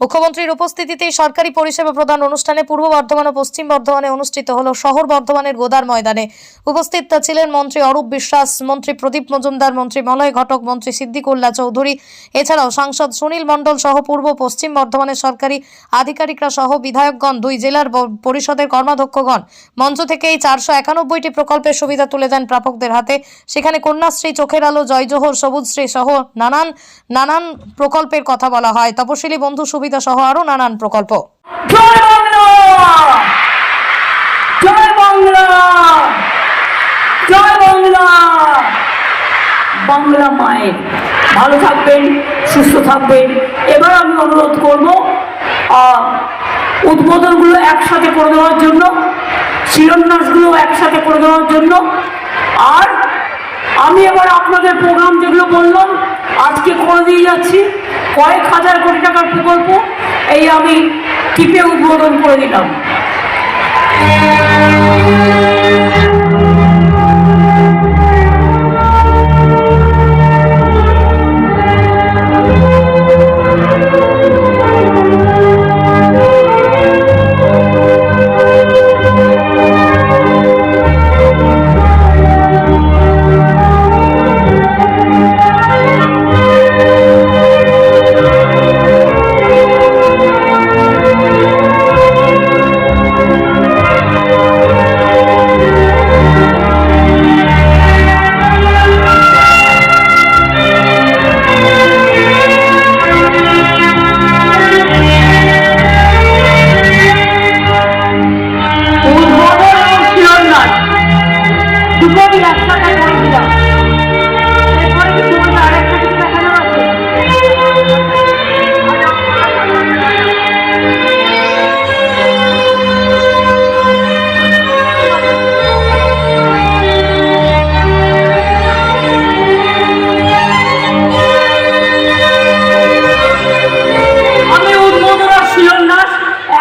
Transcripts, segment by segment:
মুখ্যমন্ত্রীর উপস্থিতিতে সরকারি পরিষেবা প্রদান অনুষ্ঠানে পূর্ব বর্ধমান ও পশ্চিম বর্ধমানে অনুষ্ঠিত হল শহর বর্ধমানের গোদার ময়দানে। উপস্থিত ছিলেন মন্ত্রী অরূপ বিশ্বাস, মন্ত্রী প্রদীপ মজুমদার, মন্ত্রী মলয় ঘটক, মন্ত্রী সিদ্দিকুল্লাহ চৌধুরী, এছাড়াও সাংসদ সুনীল মণ্ডল সহ পূর্ব পশ্চিম বর্ধমানের সরকারি আধিকারিকরা সহ বিধায়কগণ, দুই জেলার পরিষদের কর্মাধ্যক্ষগণ। মঞ্চ থেকে এই চারশো একানব্বইটি প্রকল্পের সুবিধা তুলে দেন প্রাপকদের হাতে। সেখানে কন্যাশ্রী, চোখের আলো, জয়জোহর সবুজশ্রী সহ নানান নানান প্রকল্পের কথা বলা হয়। তপশিলি বন্ধু সুবিধা সহ আরও নানান প্রকল্প। বাংলা! মায়ের। ভালো থাকবেন, সুস্থ থাকবেন। এবার আমি অনুরোধ করব উদ্বোধনগুলো একসাথে করে দেওয়ার জন্য শিরন্যাসগুলো একসাথে করে দেওয়ার জন্য। আর আমি এবার আপনাদের প্রোগ্রাম যেগুলো বললাম, আজকে করে দিয়ে যাচ্ছি। কয়েক হাজার কোটি টাকার প্রকল্প এই আমি টিপে উদ্বোধন করে দিলাম।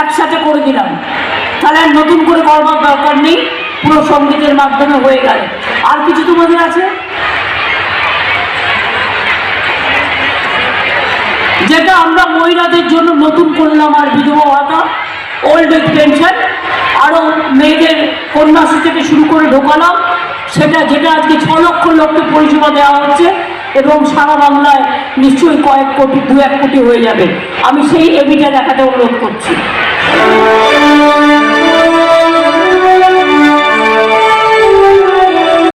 একসাথে করে দিলাম। তাহলে নতুন করে করবার দরকার নেই। পুরো সঙ্গীতের মাধ্যমে হয়ে গেল। আর কিছু তোমাদের আছে? যেটা আমরা মহিলাদের জন্য নতুন করলাম আর বিধবা ভাতা ওল্ড এজ পেনশন আরও মেয়েদের কন্যাশ্রী থেকে শুরু করে ঢোকালাম। সেটা যেটা আজকে ছ লক্ষ লোককে পরিষেবা দেওয়া হচ্ছে এবং সারা বাংলায় নিশ্চয়ই কয়েক কোটি, দু এক কোটি হয়ে যাবে। আমি সেই এবিটা দেখাতে অনুরোধ করছি।